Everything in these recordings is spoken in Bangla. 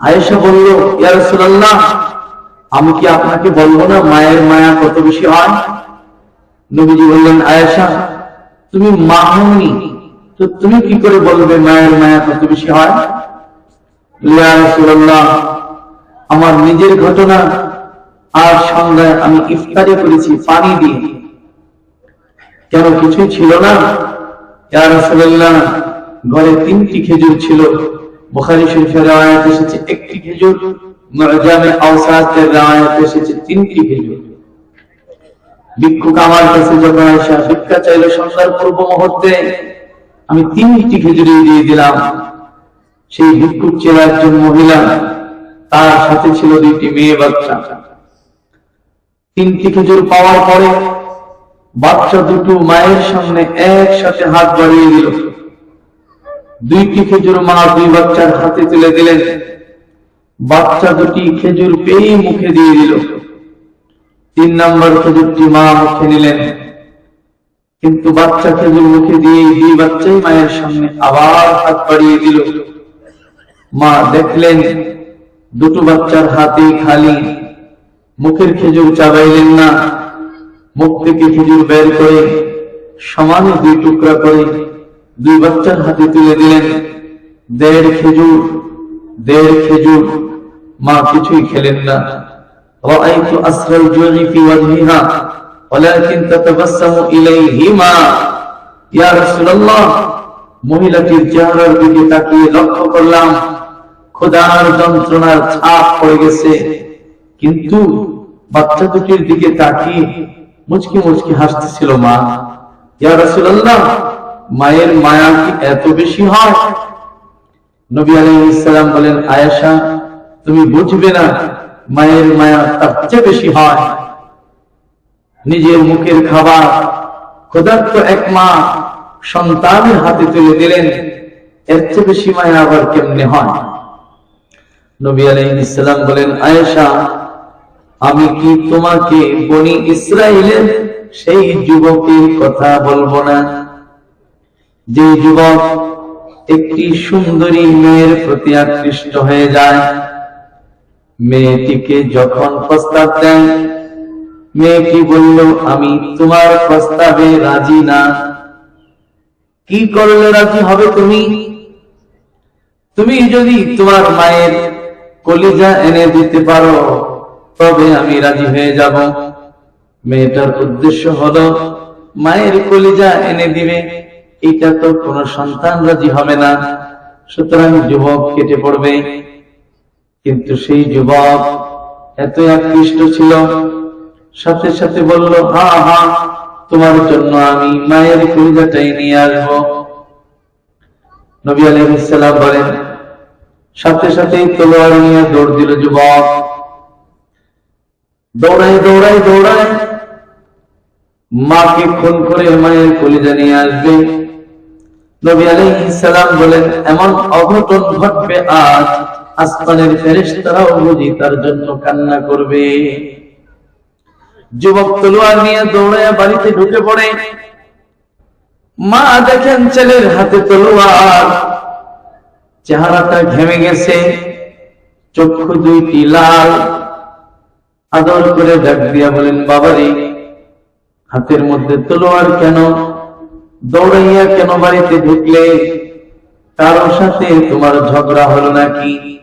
আয়েশা বলল, ইয়া রাসূলুল্লাহ, আমি কি আপনাকে বলব না মায়ের মায়া কত বেশি হয়? নবীজি বললেন, আয়েশা, তুমি মা হওনি, তো তুমি কি করে বলবে মায়ের মায়া কত বেশি হয়? ইয়া রাসূলুল্লাহ, আমার নিজের ঘটনা আর সন্ধ্যায় আমি ইফতারে করেছি পানি দিয়ে। কেন কিছুই ছিল না? ইয়া রাসূলুল্লাহ, ঘরে তিনটি খেজুর ছিল বুখারী শরীফের রায়াত এসেছে একটি খেজুর মুআজামে আওসাতের রায়াত এসেছে তিনটি খেজুর ভিক্ষুক আমার কাছে যখন আয়সা ভিক্ষা চাইলে সন্ধ্যার পূর্ব মুহূর্তে আমি তিনটি খেজুরি দিয়ে দিলাম সেই ভিক্ষুক ছিল একজন মহিলা তার সাথে ছিল দুইটি মেয়ে বাচ্চা তিনটি খেজুর পাওয়ার পরে বাচ্চা দুটো মায়ের সামনে একসাথে হাত বাড়িয়ে দিল দুইটি খেজুর মা দুই বাচ্চার হাতে তুলে দিলেন? বাচ্চা দুটি খেজুর পেয়ে মুখে দিয়ে দিল। তিন নম্বর খেজুরটি মা মুখে নিলেন। কিন্তু বাচ্চা খেজুর মুখে দিয়ে দুই বাচ্চাই মায়ের সামনে আবার হাত বাড়িয়ে দিল। মা দেখলেন, দুটো বাচ্চার হাতে খালি। মুখের খেজুর চাবাইলেন না। মুখ থেকে খেজুর বের করে সমানে দুই টুকরা করে দুই বাচ্চার হাতে তুলে দিলেন দেড় খেজুর দেড় খেজুর মা কিছুই খেলেন না رأيت أسر الجوع في وجهها ولكن تتبسم إليهما يا رسول الله মহিলাটির চেহারার দিকে তাকিয়ে লক্ষ্য করলাম খোদার যন্ত্রণার ছাপ পড়ে গেছে কিন্তু বাচ্চা দুটির দিকে তাকিয়ে মুচকি মুচকি হাসতেছিল মা ইয়া রাসূলুল্লাহ মায়ের মায়া কি এত বেশি হয়? নবী আলাইহিস সালাম বলেন, আয়েশা, তুমি বুঝবে না মায়ের মায়া তার চেয়ে বেশি হয়। নিজের মুখের খাবার ক্ষুধার্ত এক মা সন্তানের হাতে তুলে দিলেন, এর চেয়ে বেশি মায়া আবার কেমনে হয়? নবী আলাইহিস সালাম বলেন, আয়েশা, আমি কি তোমাকে বনি ইসরায়েলের সেই যুবকের কথা বলব না? যে যুবক একটি সুন্দরী মেয়ের প্রতি আকৃষ্ট হয়ে যায়, মেয়েটিকে যখন প্রস্তাব দেন, মেয়েটি বলল, আমি তোমার প্রস্তাবে রাজি না। কি করলে রাজি হবে তুমি? তুমি যদি তোমার মায়ের কলিজা এনে দিতে পারো, তবে আমি রাজি হয়ে যাব। মেয়েটার উদ্দেশ্য হলো, মায়ের কলিজা এনে দিবে। এটা তো কোন সন্তান রাজি হবে না। সুতরাং যুবক কেটে পড়বে। কিন্তু সেই যুবক এত আকৃষ্ট ছিল। সাথে সাথে বলল, হা হা, তোমার জন্য আমি মায়ের কলিজাটাই নিয়ে আসব। নবী আলাইহিসসালাম বলেন, সাথে সাথেই তলোয়ার নিয়ে দৌড় দিল যুবক। দৌড়ায় দৌড়ায় দৌড়ায় মাকে খুন করে মায়ের কলিজা নিয়ে আসবে। নবী আলাইহিস সালাম বলেন, এমন অঘটন ঘটবে আজ, আসমানের ফেরেশতারাও বুঝি তার জন্য কান্না করবে। যুবক তলোয়ার নিয়ে দৌড়ে বাড়িতে ঢুকে পড়ে। মা দেখেন ছেলের হাতে তলোয়ার, চেহারাটা ঘেমে গেছে, চক্ষু দুইটি লাল। আদর করে ডাক দিয়া বলেন, বাবারে হাতের মধ্যে তলোয়ার কেন? দৌড়াইয়া কেন বাড়িতে ঢুকলে? কারোর সাথে তোমার ঝগড়া হলো নাকি?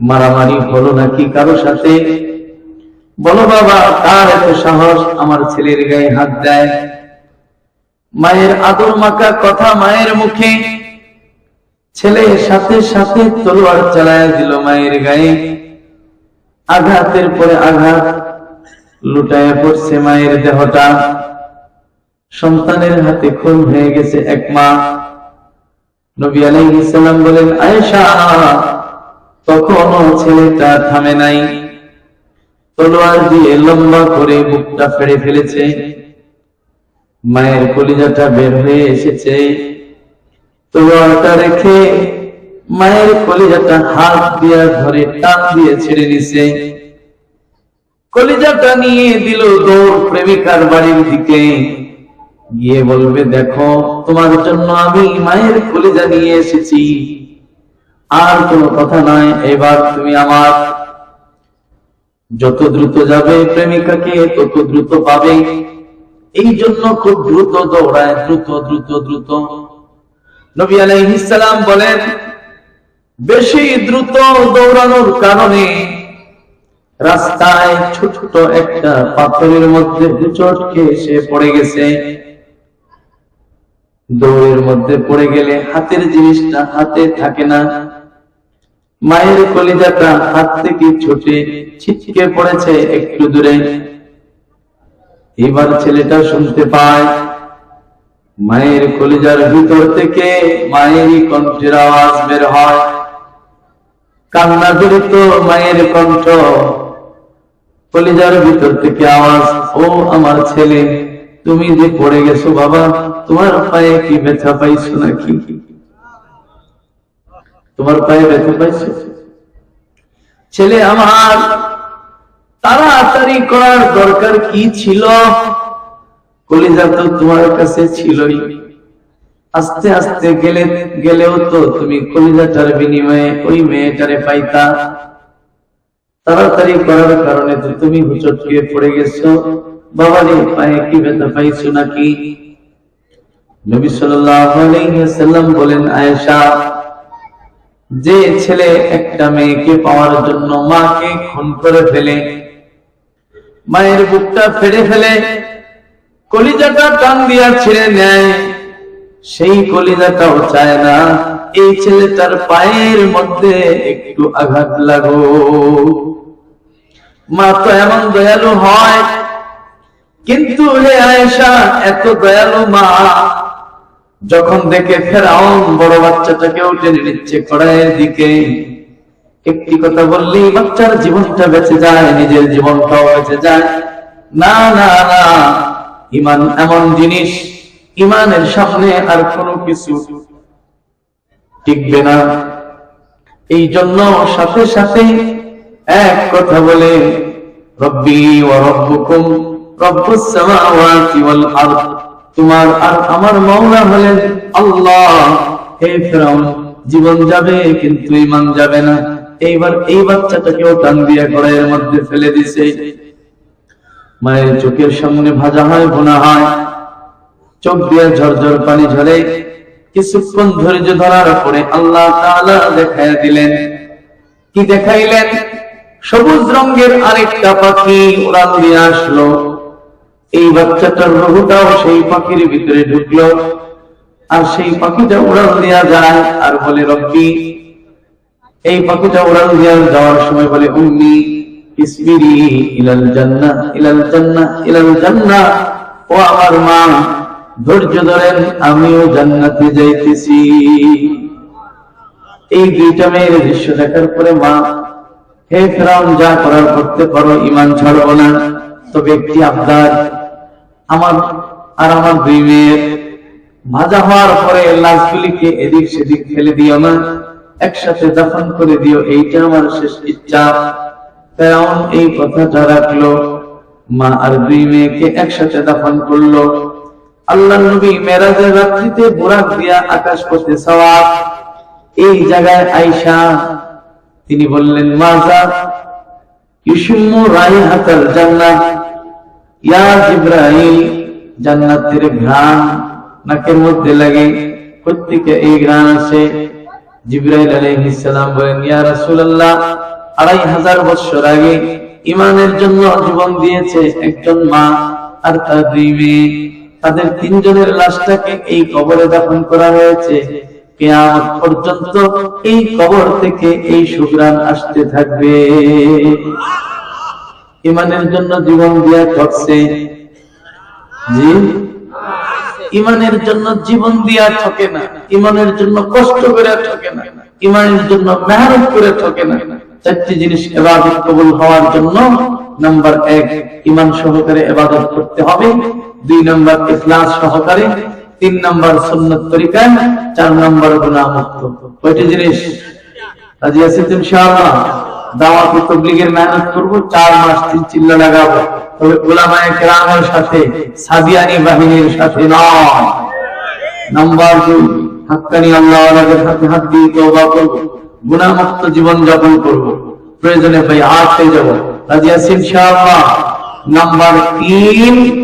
মারামারি হলো নাকি কারোর সাথে? বলো বাবা তার এত সাহস? আমার ছেলের গায়ে হাত দেয়। মায়ের আদর মাকা কথা মায়ের মুখে। ছেলে সাথে সাথে তলোয়ার চালায় দিল মায়ের গায়ে। আঘাতের পরে আঘাত। লুটায় পড়ছে মায়ের দেহটা। সন্তানের হাতে খুন হয়ে গেছে এক মা। নবী আলাইহিস সালাম বলেন, আয়েশা, তখনও ছেলেটা থামে নাই। তলোয়ার দিয়ে লম্বা করে বুকটা ফেড়ে ফেলেছে। মায়ের কলিজাটা বের হয়ে এসেছে। তলোয়ারটা রেখে মায়ের কলিজাটা হাত দিয়া ধরে টান দিয়ে ছেড়ে দিছে কলিজাটা নিয়ে দিল দৌড় প্রেমিকার বাড়ির দিকে। গিয়ে বলবে, দেখো, তোমার জন্য আমি মায়ের কলিজা নিয়ে এসেছি। আর কোনো কথা নাই এবার তুমি আমার যত দ্রুত যাবে প্রেমিকাকে তত দ্রুত পাবে। এই জন্য খুব দ্রুত দৌড়ায়, দ্রুত দ্রুত দ্রুত। নবী আলাইহিস সালাম বলেন, বেশি দ্রুত দৌড়ানোর কারণে রাস্তায় ছোট একটা পাথরের মধ্যে চটকে এসে পড়ে গেছে। দৌড়ের মধ্যে পড়ে গেলে হাতের জিনিসটা হাতে থাকে না। মায়ের কলিজাটা হাত থেকে ছুটে ছিটকে পড়েছে একটু দূরে। এবার ছেলেটা শুনতে পায়, মায়ের কলিজার ভিতর থেকে মায়েরই কণ্ঠের আওয়াজ বের হয়। কান্না জড়িত মায়ের কণ্ঠ কলিজার ভিতর থেকে আওয়াজ, ও আমার ছেলে, তুমি যে পড়ে গেছো বাবা, তোমার পায়ে কি ব্যথা পাইছো নাকি? তোমার পায়ে ব্যথা পাইছো? ছেলে আমার, তাড়াতাড়ি করার দরকার কি ছিল? কলিজা তো তোমার কাছে ছিলই। আস্তে আস্তে গেলে, গেলেও তো তুমি কলিজাটার বিনিময়ে ওই মেয়েটারে পাইতা। তাড়াতাড়ি করার কারণে তুমি হুচটকে পড়ে গেছো। বাবা রে, পায়ে কি ব্যথা পাইছো নাকি? নবী সাল্লাল্লাহু আলাইহি ওয়াসাল্লাম বলেন, আয়েশা, যে ছেলে একটা মেয়েকে পাওয়ার জন্য মাকে খুন করে ফেলে, মায়ের বুকটা ফেড়ে ফেলে, কলিজাটা টান দিয়া ছেড়ে নেয়, সেই কলিজাটাও চায় না। এই ছেলেটার পায়ের মধ্যে একটু আঘাত লাগো। মা তো এমন দয়ালু হয়, কিন্তু হে আয়েশা, এত দয়ালু মা। যখন দেখে ফেরাউন বড় বাচ্চাটাকেও টেনে নিচ্ছে কড়াইয়ের দিকে, একটি কথা বললেই বাচ্চার জীবনটা বেঁচে যায়, নিজের জীবনটাও বেঁচে যায়। না না না, ইমান এমন জিনিস, ইমানের সামনে আর কোনো কিছু টিকবে না। এই জন্য সাথে সাথে এক কথা বলে, রব্বি ওয়া রব্বুকুম ওয়াল আরদ। তোমার আর আমার মাওলা হলেন আল্লাহ। হে ফেরাউন, জীবন যাবে কিন্তু ইমান যাবে না। এইবার এই বাচ্চাটাকেও টান দিয়া গড়াইয়ের মধ্যে ফেলে দিছে। মায়ের চোখের সামনে ভাজা হয়, ভোনা হয়। চোখ দিয়ে ঝরঝর পানি ঝরে। কিছুক্ষণ ধৈর্য ধরার পরে আল্লাহ তাআলা দিলেন। কি দেখাইলেন? সবুজ রঙের আরেকটা পাখি উড়ান দিয়ে আসলো। এই বাচ্চাটার রহুটাও সেই পাখির ভিতরে ঢুকলো। আর সেই পাখিটা উড়ান দেওয়া যায় আর বলে, রব্বি, এই পাখিটা উড়ান দেওয়া যাওয়ার সময় বলে, উম্মি ইসবিরি ইলাল জান্নাহ ইলাল জান্নাহ ইলাল জান্নাহ, ও আমার মা। ধৈর্য ধরেন, আমিও জান্নাতে যাইতেছি। এই দুইটা মেয়ের দৃশ্য দেখার পরে মা, হে ফেরাউন, যা করার করতে পারো ইমান ছাড়বো না। তবে একটি আবদার, আমার আর আমার দুই মেয়ের। ভাজা হওয়ার পরে লাশগুলিকে এদিক সেদিক ফেলে দিও না। একসাথে দাফন করে দিও, এইটা আমার শেষ ইচ্ছা। ফেরাউন এই কথাটা রাখল। মা আর দুই মেয়েকে একসাথে দাফন করল। আল্লাহ নবী মেরাজের রাত্রিতে বোরাক দিয়া আকাশ পথে সওয়াব। এই জায়গায় আইসা তিনি বললেন মাজা রাইহাতাল জান্নাত। ইয়া জান্নাতের ঘ্রাণ নাকের মধ্যে লাগে প্রত্যেকে এই ঘ্রাণ আছে জিব্রাইল বলেন, ইয়া রাসূলুল্লাহ, আড়াই হাজার বছর আগে ইমানের জন্য জীবন দিয়েছে একজন মা আর তার দুই মেয়ে। তাদের তিনজনের লাশটাকে এই কবরে দাফন করা হয়েছে। কেয়ামত পর্যন্ত এই কবর থেকে এই সুগ্রাণ আসতে থাকবে। ইমানের জন্য জীবন দিয়া ঠকছে জি? ইমানের জন্য জীবন দিয়া ঠকে না। ইমানের জন্য কষ্ট করে ঠকে না। ইমানের জন্য মেহনত করে ঠকে না। চারটি জিনিস এবাদত কবুল হওয়ার জন্য নাম্বার এক, ইমান সহকারে এবাদত করতে হবে। দুই নম্বর ইখলাস সহকারে, তিন নাম্বার সুন্নত তরিকায়, চার নাম্বার গুনাহ মুক্ত কয়টি জিনিস? ইনশাআল্লাহ? সাথে, সাদিয়ানি বাহিনীর সাথে নাম্বার আল্লাহ ওয়ালাদের হাতে দিয়ে গুণামুক্ত জীবন যাপন করব, প্রয়োজনে ভাই আট হয়ে যাব। রাজি আছি ইনশাআল্লাহ? নাম্বার তিন